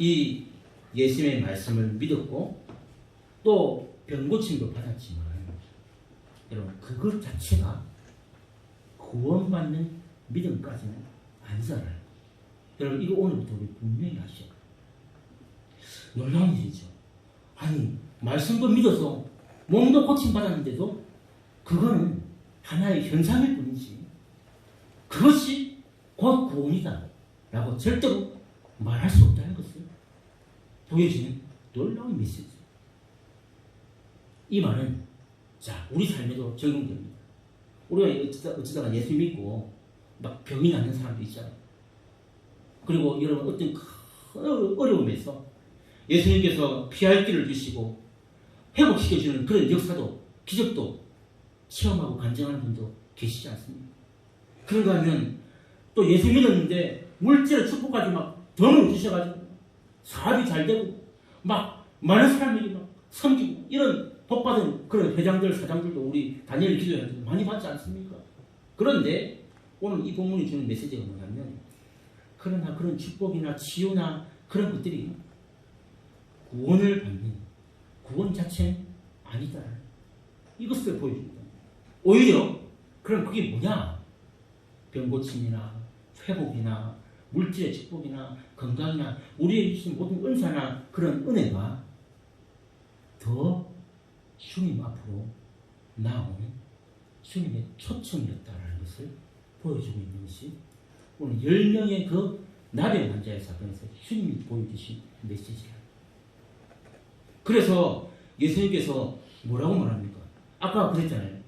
이 예수님의 말씀을 믿었고 또 병고침도 받았지만 여러분 그것 자체가 구원받는 믿음까지는 아니잖아요. 여러분 이거 오늘부터 우리 분명히 하셔야. 놀라운 일이죠. 아니 말씀도 믿어서 몸도 고침 받았는데도 그거는 하나의 현상일 뿐이지 그것이 곧 구원이다 라고 절대로 말할 수 것을 보여주는 놀라운 메시지. 이 말은 자 우리 삶에도 적용됩니다. 우리가 어쩌다, 어쩌다가 예수 믿고 막 병이 나는 사람도 있잖아요. 그리고 여러분 어떤 큰 어려움에서 예수님께서 피할 길을 주시고 회복시켜주는 그런 역사도 기적도 체험하고 간증하는 분도 계시지 않습니까? 그런가 하면 또 예수 믿었는데 물질의 축복까지 막 덤을 주셔가지고 사업이 잘 되고 막 많은 사람들이 막 섬기고 이런 복받은 그런 회장들 사장들도 우리 다니엘 기도회한테 많이 받지 않습니까? 그런데 오늘 이 본문이 주는 메시지가 뭐냐면 그러나 그런 축복이나 치유나 그런 것들이 구원을 받는 구원 자체는 아니다. 이것을 보여줍니다. 오히려 그럼 그게 뭐냐? 병 고침이나 회복이나 물질의 축복이나 건강이나 우리에게 주신 모든 은사나 그런 은혜가 더 주님 앞으로 나오는 주님의 초청이었다는 것을 보여주고 있는 것이 오늘 10명의 그 나병 환자의 사건에서 주님이 보여주신 메시지야. 그래서 예수님께서 뭐라고 말합니까? 아까 그랬잖아요.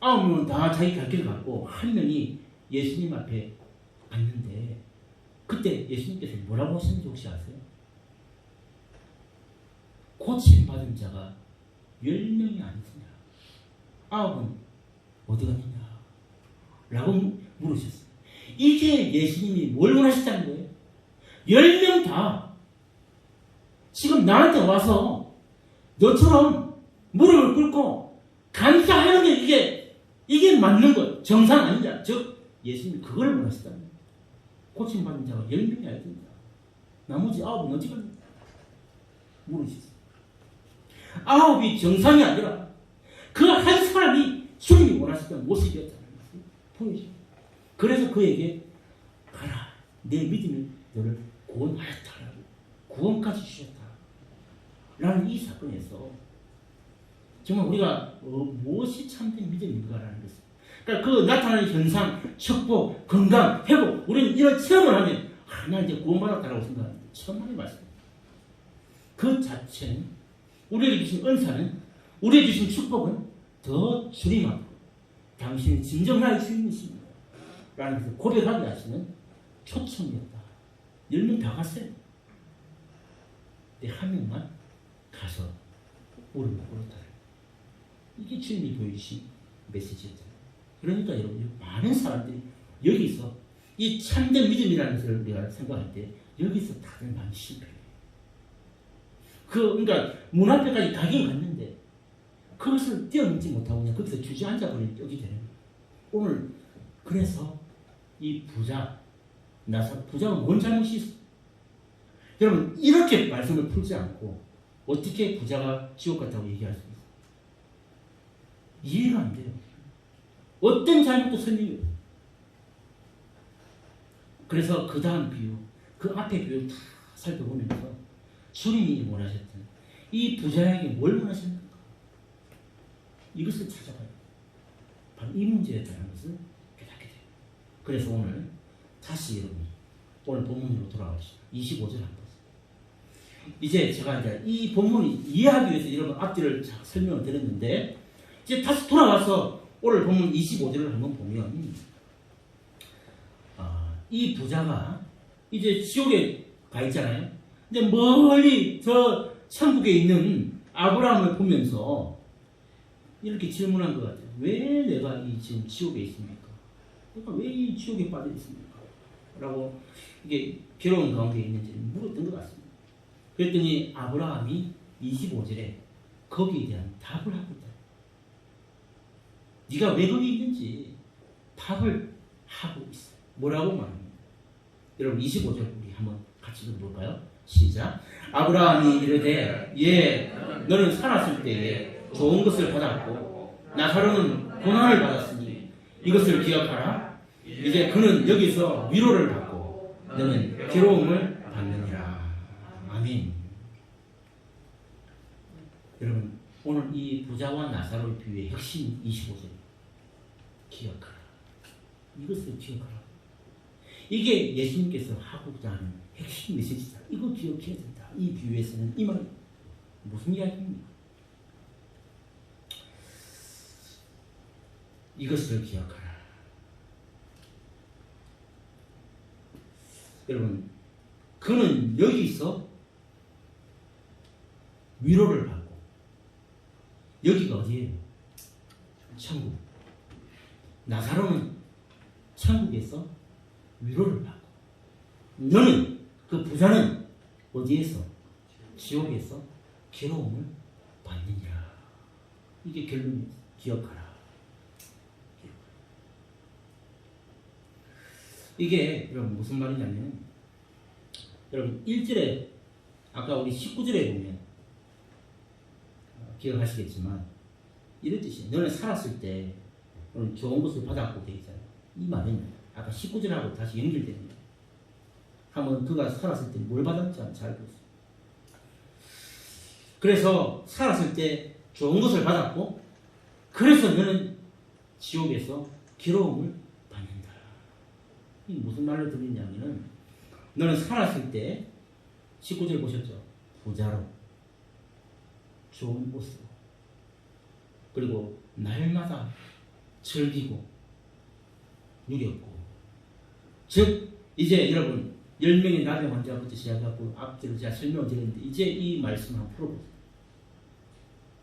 아홉 명은 다 자기 갈 길을 갔고 한 명이 예수님 앞에 갔는데 그때 예수님께서 뭐라고 하셨는지 혹시 아세요? 고침 받은 자가 열 명이 아니느냐? 아홉은 어디 갔느냐? 라고 물으셨어요. 이게 예수님이 뭘 원하셨다는 거예요? 열명다 지금 나한테 와서 너처럼 무릎을 꿇고 감사하는 게 이게 이게 맞는 거예요. 정상 아니냐? 즉 예수님이 그걸 원하셨다는 거예요. 고침 받은 자가 열 명이 아닙니다. 나머지 아홉은 어디 갔냐? 물으셨어요. 아홉이 정상이 아니라 그 한 사람이 주님이 원하셨던 모습이었다는 것을 보여줍니다. 그래서 그에게 가라 내 믿음이 너를 구원하였다라고 구원까지 주셨다 라는 이 사건에서 정말 우리가 어, 무엇이 참된 믿음인가라는 것을 그러니까 그 나타나는 현상, 축복, 건강, 회복 우리는 이런 체험을 하면 하나 이제 구원받았다라고 생각합니다. 천만의 말씀. 그 자체는 우리에게 주신 은사는 우리에게 주신 축복은 더 주님 앞으로 당신이 진정한 주인이십니다. 라는 고백하게 하시는 초청이었다. 열명 다 갔어요. 내한 명만 가서 무릎을 꿇었다. 이게 주님이 보여주신 메시지였다. 그러니까 여러분 많은 사람들이 여기서 이 참된 믿음이라는 것을 우리가 생각할 때 여기서 다들 많이 실패해요. 그 그러니까 문 앞에까지 가긴 갔는데 그것을 뛰어넘지 못하고 그냥 거기서 주저앉아 버린 떡이 되는 거예요. 오늘 그래서 이 부자 나사 부자가 뭔 잘못이 있어? 여러분 이렇게 말씀을 풀지 않고 어떻게 부자가 지옥 같다고 얘기할 수 있어? 이해가 안 돼요. 어떤 잘못도 없어요. 그래서 그 다음 비유, 그 앞에 비유를 다 살펴보면서 주님이 원하셨던 이 부자에게 뭘 원하셨는가? 이것을 찾아봐요. 바로 이 문제였다는 것을 깨닫게 돼요. 그래서 오늘 다시 여러분 오늘 본문으로 돌아가시죠. 25절 한번. 이제 제가 이제 이 본문을 이해하기 위해서 여러분 앞뒤를 자- 설명을 드렸는데 이제 다시 돌아와서 오늘 본문 25절을 한번 보면 아, 이 부자가 이제 지옥에 가 있잖아요. 근데 멀리 저 천국에 있는 아브라함을 보면서 이렇게 질문한 것 같아요. 왜 내가 이 지금 지옥에 있습니까? 내가 왜 이 지옥에 빠져 있습니까? 라고 이게 괴로운 가운데 있는지 물었던 것 같습니다. 그랬더니 아브라함이 25절에 거기에 대한 답을 하고. 네가 왜 거기 있는지 답을 하고 있어. 뭐라고 말합니다. 여러분 25절 우리 한번 같이 들어볼까요? 시작. 아브라함이 이르되 예 너는 살았을 때에 좋은 것을 받았고 나사로는 고난을 받았으니 이것을 기억하라. 이제 그는 여기서 위로를 받고 너는 괴로움을 받느니라. 아멘. 여러분 오늘 이 부자와 나사로의 비유의 핵심 25절 기억하라. 이것을 기억하라. 이게 예수님께서 하고자 하는 핵심 메시지다. 이거 기억해야 된다. 이 비유에서는 이 말이 무슨 이야기입니까? 이것을 기억하라. 여러분, 그는 여기서 위로를 받고 여기가 어디예요? 천국. 나사로는 천국에서 위로를 받고 너는 그 부자는 어디에서 지옥에서 괴로움을 받느니라. 이게 결론이 기억하라. 이게 여러분 무슨 말이냐면 여러분 1절에 아까 우리 19절에 보면 어, 기억하시겠지만 이런 뜻이에요. 너는 살았을 때 너는 좋은 것을 받았고 돼 있잖아요. 이 말은 아까 19절하고 다시 연결됩니다. 한번 그가 살았을 때 뭘 받았는지 한번 잘 보세요. 그래서 살았을 때 좋은 것을 받았고 그래서 너는 지옥에서 괴로움을 받는다. 이 무슨 말로 들리냐면은 너는 살았을 때 19절 보셨죠? 부자로 좋은 옷으로 그리고 날마다 즐기고 누렸고 즉 이제 여러분 10명의 나병 환자부터 시작하고 앞뒤로 제가 설명을 드렸는데 이제 이 말씀 한번 풀어보세요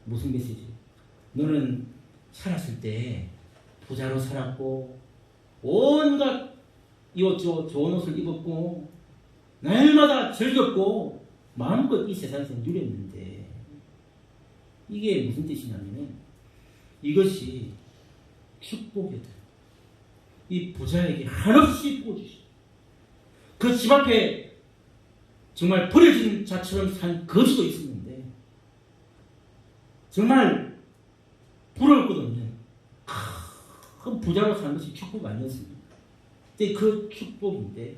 무슨 메시지? 너는 살았을 때 부자로 살았고 온갖 이것저것 좋은 옷을 입었고 날마다 즐겼고 마음껏 이 세상에서 누렸는데 이게 무슨 뜻이냐면은 이것이 축복이다. 이 부자에게 한없이 부어주시. 그집 앞에 정말 버려진 자처럼 산 거지도 있었는데 정말 없는 큰 부자로 사는 것이 축복 아니었습니까? 근데 그 축복인데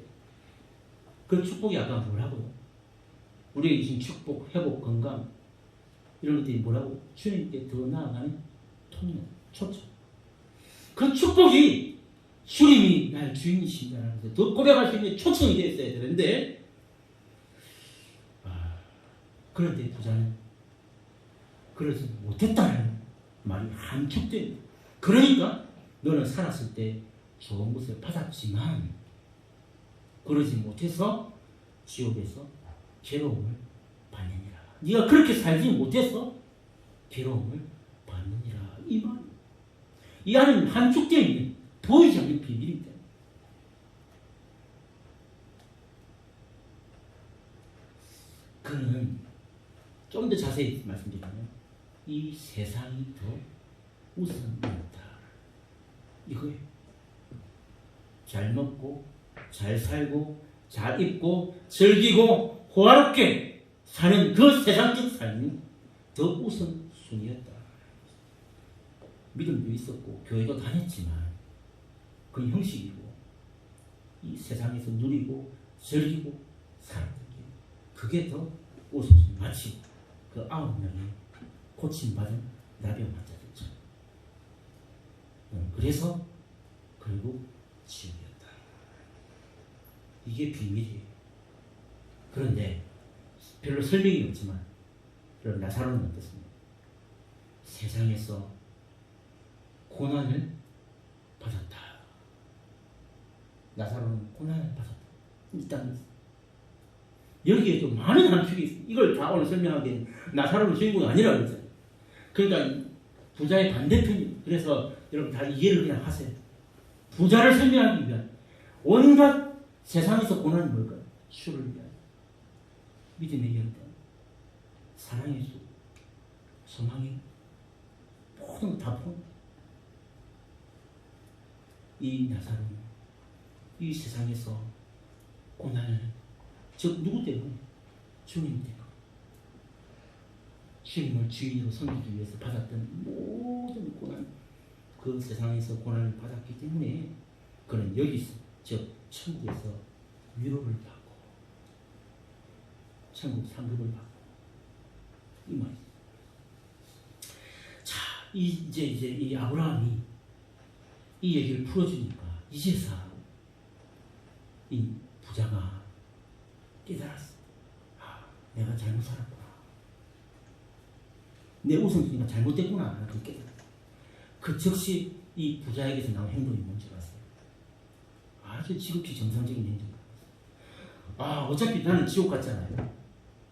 그 축복이 아까 뭐라고요? 우리에게 주신 축복, 회복, 건강 이런 것들이 뭐라고? 주님께 더 나아가는 통로, 초점. 그 축복이 주님이 나의 주인이신다는 것을 더 고백할 수 있는 초청이 되었어야 되는데 아, 그런데 부자는 그러지 못했다는 말이 한축된 그러니까 너는 살았을 때 좋은 것을 받았지만 그러지 못해서 지옥에서 괴로움을 받느니라. 네가 그렇게 살지 못해서 괴로움을 받느니라. 이 말. 이 안에는 한축되어 있는 보이지 않는 비밀입니다. 그는 좀 더 자세히 말씀드리면 이 세상이 더 우선이었다. 이거예요. 잘 먹고 잘 살고 잘 입고 즐기고 호화롭게 사는 그 세상적 삶이 더 우선순위였다. 믿음도 있었고 교회도 다녔지만 그 형식이고 이 세상에서 누리고 즐기고 살았던 게 그게 더 우선순위 마치 그 아홉 명이 고침받은 나병 환자들처럼 음, 그래서 결국 지옥이었다. 이게 비밀이에요. 그런데 별로 설명이 없지만 그럼 나사로는 어떻습니까? 세상에서 고난을 받았다. 나사로는 고난을 받았다. 이 땅에서. 여기에 또 많은 함축이 있어요. 이걸 다 오늘 설명하기엔 나사로는 주인공이 아니라고 그랬어요. 그러니까 부자의 반대편이 그래서 여러분 다 이해를 그냥 하세요. 부자를 설명하기 위한 온갖 세상에서 고난은 뭘까요? 주를 위하여 믿음의 열대 사랑의 수 소망의 모든 다 포함 이 나사로는 이 세상에서 고난을 즉 누구 때문에? 주님 때문에. 주님을 주인으로 섬기기 위해서 받았던 모든 고난, 그 세상에서 고난을 받았기 때문에 그는 여기서, 즉 천국에서 위로를 받고 천국 상급을 받고 이 말이죠. 자, 이- 이제 이제 이 아브라함이 이 얘기를 풀어주니까 이제서 이 부자가 깨달았어. 아, 내가 잘못 살았구나. 내 우선순위가 잘못됐구나. 라고 깨달았어. 그 즉시 이 부자에게서 나온 행동이 뭔지 아세요? 아주 지극히 정상적인 행동이에요. 아, 어차피 나는 지옥 갔잖아요.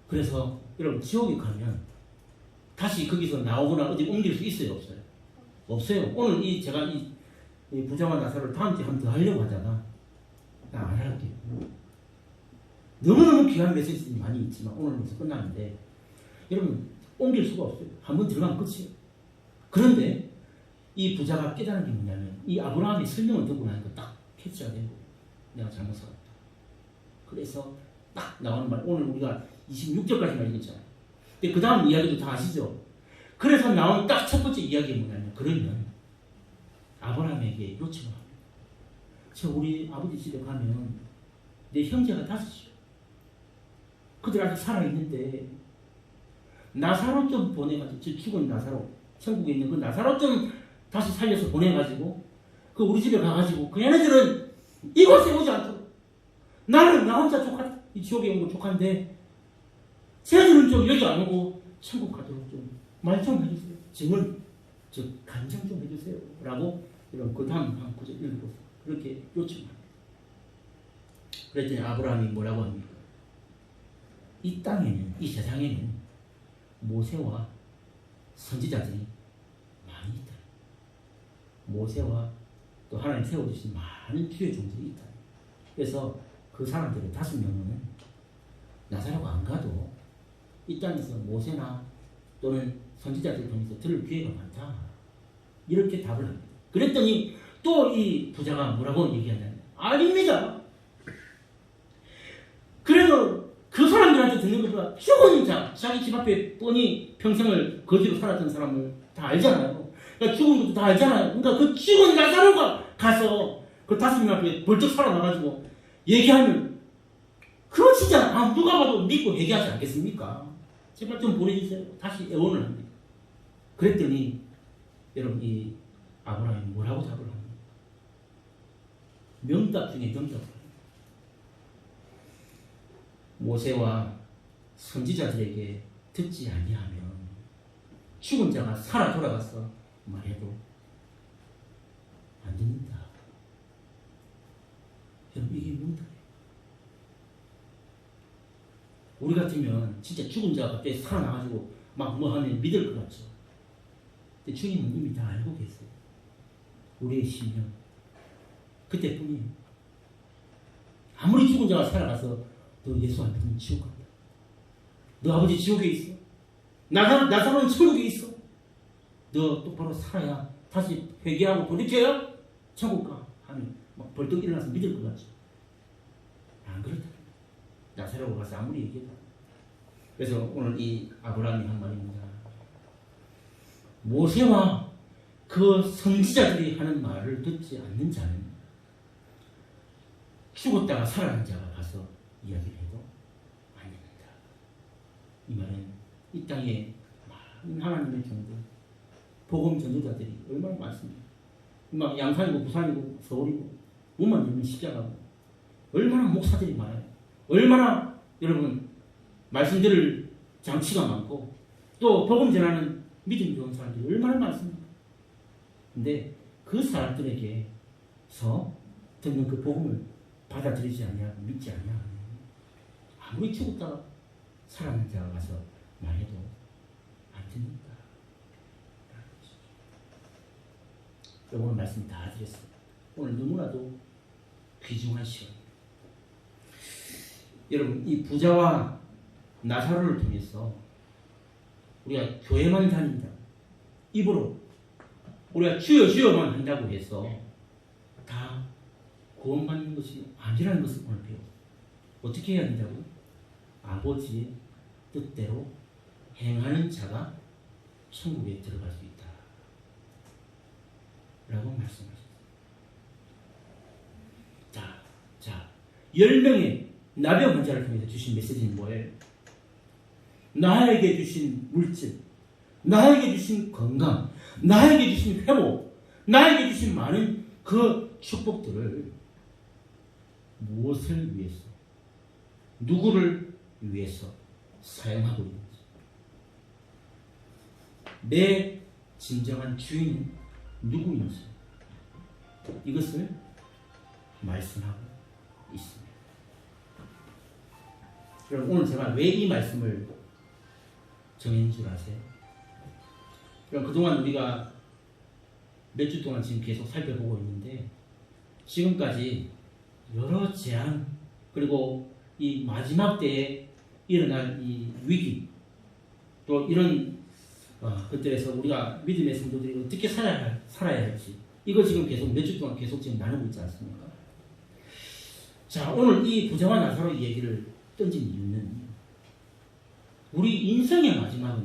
그래서 여러분 지옥에 가면 다시 거기서 나오거나 어디 옮길 수 있어요, 없어요? 없어요. 오늘 이 제가 이, 이 부자와 나사를 다음 주에 한 번 더 하려고 하다가 나안 할게요. 너무너무 귀한 메시지들이 많이 있지만 오늘부터 끝나는데 여러분 옮길 수가 없어요. 한 번 들어가면 끝이에요. 그런데 이 부자가 깨달은 게 뭐냐면 이 아브라함이 설명을 듣고 나니까 딱 캐치가 된 거예요. 내가 잘못 살았다. 그래서 딱 나오는 말 오늘 우리가 26절까지만 읽었잖아요. 근데 그 다음 이야기도 다 아시죠? 그래서 나온 딱 첫 번째 이야기가 뭐냐면 그러면 아브라함에게 요청을 합니다. 저 우리 아버지 집에 가면 내 형제가 다섯이요. 그들 아직 살아있는데 나사로 좀 보내가지고 저 죽은 나사로 천국에 있는 그 나사로 좀 다시 살려서 보내가지고 그 우리 집에 가가지고 그 얘네들은 이곳에 오지 않도록 나는 나 혼자 조카 이 지옥에 온거 조카인데 쟤들은 좀 여기 안 오고 천국 가도록 좀 말좀 해주세요. 증언 즉 간증 좀 해주세요. 라고 이런 그 다음 한 구절 읽고 그렇게 요청합니다. 그랬더니 아브라함이 뭐라고 합니까? 이 땅에는 이 세상에는 모세와 선지자들이 많이 있다. 모세와 또 하나님 세워주신 많은 주의 종들이 있다. 그래서 그 사람들의 다섯 명은 나사라고 안 가도 이 땅에서 모세나 또는 선지자들 통해서 들을 기회가 많다. 이렇게 답을 합니다. 그랬더니 또 이 부자가 뭐라고 얘기하냐면 아닙니다. 그래서 그 사람들한테 듣는 것보다 죽은 자, 자기 집 앞에 뻔히 평생을 거지로 살았던 사람을 다 알잖아요. 그러니까 죽은 것도 다 알잖아요. 그러니까 그 죽은 나사로가 가서 그 다섯 명 앞에 벌떡 살아나가지고 얘기하면 그거 진짜 아, 누가 봐도 믿고 얘기하지 않겠습니까? 제발 좀 보내주세요. 다시 애원을 합니다. 그랬더니 여러분 이 아브라함이 뭐라고 답을 합니까? 명답 중에 합니다. 모세와 선지자들에게 듣지 아니하면 죽은 자가 살아 돌아가서 말해도 안 됩니다. 여러분 이게 명답이에요. 우리 같으면 진짜 죽은 자가 갑자기 살아나가지고 막 뭐 하면 믿을 것 같죠. 주님은 이미 다 알고 계세요. 우리의 심령. 그때뿐이에요. 아무리 죽은 자가 살아가서 너 예수 안 믿으면 지옥 간다. 너 아버지 지옥에 있어. 나사, 나사로는 천국에 있어. 너 똑바로 살아야 다시 회개하고 돌이켜야 천국 가. 하면 막 벌떡 일어나서 믿을 것 같죠. 안 그렇다. 나사로가 가서 아무리 얘기해도. 그래서 오늘 이 아브라함이 한 말입니다. 모세와 그 선지자들이 하는 말을 듣지 않는 자는 죽었다가 살아난 자가 가서 이야기를 해도 안 됩니다. 이 말은 이 땅에 많은 하나님의 종들, 복음 전도자들이 얼마나 많습니까? 막 양산이고 부산이고 서울이고 몸만 열면 십자가고 얼마나 목사들이 많아요. 얼마나 여러분 말씀 들을 장치가 많고 또 복음 전하는 믿음 좋은 사람들이 얼마나 많습니까? 근데 그 사람들에게서 듣는 그 복음을 받아들이지 아니하고 믿지 아니하고 아무리 죽었다가 살아난 자가 가서 말해도 안 됩니다. 오늘 말씀 다 드렸습니다. 오늘 너무나도 귀중한 시간. 여러분 이 부자와 나사로를 통해서 우리가 교회만 다닌다. 입으로 우리가 주여 주여만 한다고 해서 다 구원받는 것이 아니라는 것을 오늘 배워. 어떻게 해야 된다고? 아버지의 뜻대로 행하는 자가 천국에 들어갈 수 있다. 라고 말씀하셨어요. 자, 자, 10명의 나병 환자를 통해서 주신 메시지는 뭐예요? 나에게 주신 물질, 나에게 주신 건강, 나에게 주신 회복, 나에게 주신 많은 그 축복들을 무엇을 위해서, 누구를 위해서 사용하고 있는지. 내 진정한 주인은 누구인지 이것을 말씀하고 있습니다. 그럼 오늘 제가 왜 이 말씀을 정한 줄 아세요? 그럼 그동안 우리가 몇 주 동안 지금 계속 살펴보고 있는데 지금까지 여러 재앙 그리고 이 마지막 때에 일어날 이 위기 또 이런 어, 그때에서 우리가 믿음의 성도들이 어떻게 살아야, 할- 살아야 할지 이거 지금 계속 몇 주 동안 계속 지금 나누고 있지 않습니까? 자 오늘 이 부자와 나사로 얘기를 던진 이유는 우리 인생의 마지막은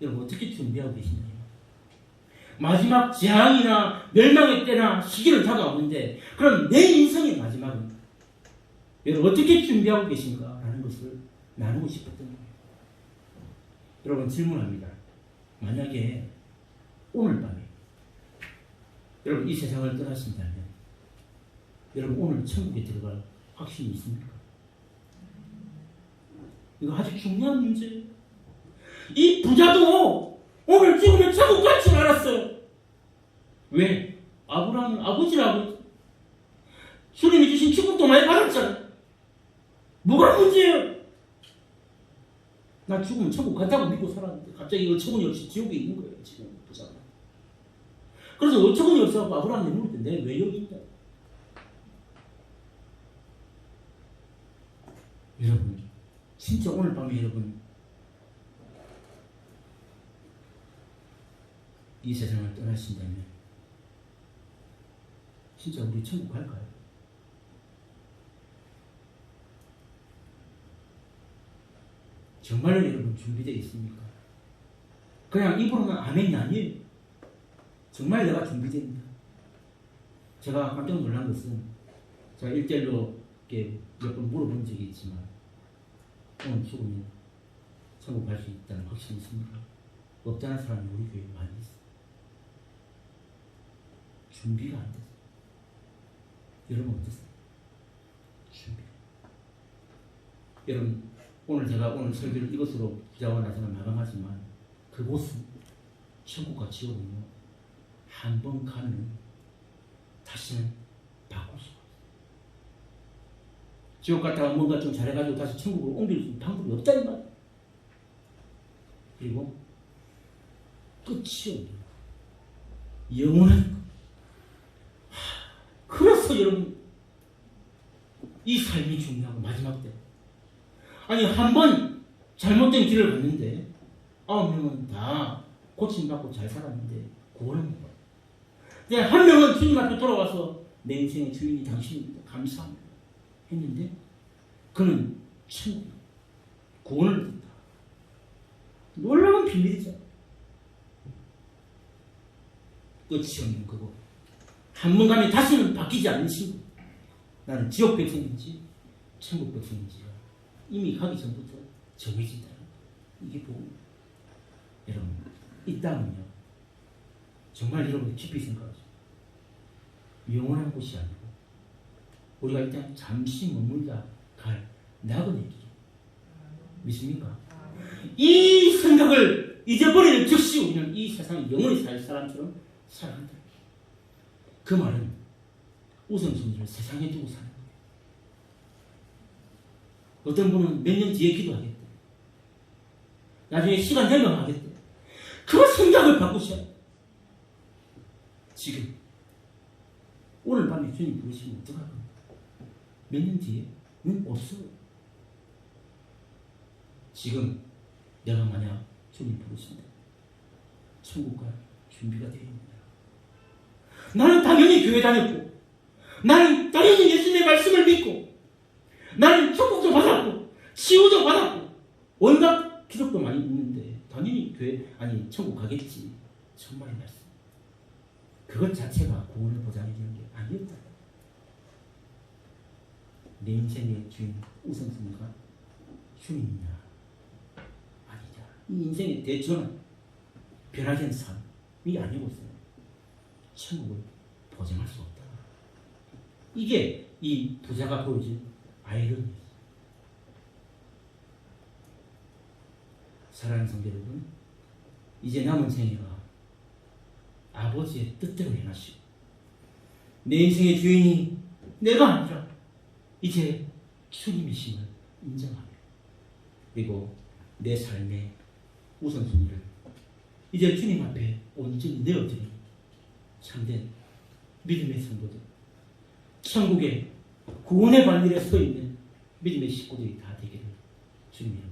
여러분 어떻게 준비하고 계시나요? 마지막 재앙이나 멸망의 때나 시기를 다가오는데 그럼 내 인생의 마지막은 여러분 어떻게 준비하고 계신가? 라는 것을 나누고 싶었던 거예요. 여러분 질문합니다. 만약에 오늘 밤에 여러분 이 세상을 떠나신다면 여러분 오늘 천국에 들어갈 확신이 있습니까? 이거 아주 중요한 문제예요. 이 부자도 오늘 죽으면 천국 갈줄 알았어요. 왜? 아브라함은 아버지라고 주님이 주신 축복도 많이 받았잖아. 뭐가 문제예요? 나 죽으면 천국 간다고 믿고 살았는데 갑자기 어처구니 없이 지옥에 있는 거예요 지금 부자가. 그래서 어처구니 없어서 아브라함이 물을 때 내가 왜 여기 있다? 여러분 진짜 오늘 밤에 여러분 이 세상을 떠나신다면 진짜 우리 천국 갈까요? 정말로 여러분 준비되어 있습니까? 그냥 입으로는 아멘이 아니에요. 정말 내가 준비됩니다. 제가 깜짝 놀란 것은 제가 일대일로 이렇게 몇 번 물어본 적이 있지만 오늘 죽으면 천국 갈 수 있다는 확신이 있습니까? 없다는 사람이 우리 교회에 많이 있어요. 준비가 안 됐어요. 여러분 어떠세요? 준비. 여러분 오늘 제가 오늘 설교를 이것으로 기자와 나서는 마감하지만 그곳은 천국과 지옥은요 한 번 가면 다시는 바꿀 없어요. 지옥 갔다가 뭔가 좀 잘해가지고 다시 천국으로 옮길 수 있는 방법이 없다 이 말. 그리고 끝이 거. 영원한 그래서 여러분 이 삶이 중요하고 마지막 때. 아니 한 번 잘못된 길을 갔는데 아홉 명은 다 고침받고 잘 살았는데 못 받아. 근데 한 명은 주님 앞에 돌아와서 내 인생의 주인이 당신입니다. 감사합니다. 했는데 그는 천국 구원을 얻었다. 놀라운 비밀이죠. 끝이 없는 그거. 한번 가면 다시는 바뀌지 않는 친구. 나는 지옥 백성인지 천국 백성인지가 이미 가기 전부터 정해진다는 거. 이게 복음. 여러분, 이 땅은요. 정말 여러분 깊이 생각하죠. 영원한 곳이 아니고 우리가 이땅 잠시 머물다 갈 낙원의 길. 믿습니까? 이 생각을 잊어버리는 즉시 우리는 이 세상에 영원히 살 사람처럼 살아간다. 그 말은 우선순위를 세상에 두고 사는 거예요. 어떤 분은 몇 년 뒤에 기도하겠대. 나중에 시간 되면 하겠대. 그 생각을 바꾸셔야 돼. 지금 오늘 밤에 주님 부르시면 어떡할 겁니까? 몇 년 뒤에? 응? 없어요. 지금 내가 만약 주님 부르신다. 천국 갈 준비가 되어 있느냐. 나는 당연히 교회 다녔고, 나는 당연히 예수님의 말씀을 믿고, 나는 천국도 받았고, 치유도 받았고 온갖 기록도 많이 있는데 당연히 교회 아니 천국 가겠지 천만의 말씀 그것 자체가 구원을 보장해 주는 게 아니었다 내 인생의 주인 우선순위가 주님이냐 아니냐 이 인생의 대처는 변화된 삶이 아니고서 천국을 보장할 수 없다. 이게 이 부자가 보여준 아이러니였어 사랑하는 성도 여러분, 이제 남은 생애가 아버지의 뜻대로 행하시고 내 인생의 주인이 내가 아니라 이제 주님이심을 인정하며 그리고 내 삶의 우선순위를 이제 주님 앞에 온전히 내어드리는 참된 믿음의 성도들 천국의 구원의 발길에 서 있는 믿음의 식구들이 다 되기를 주님의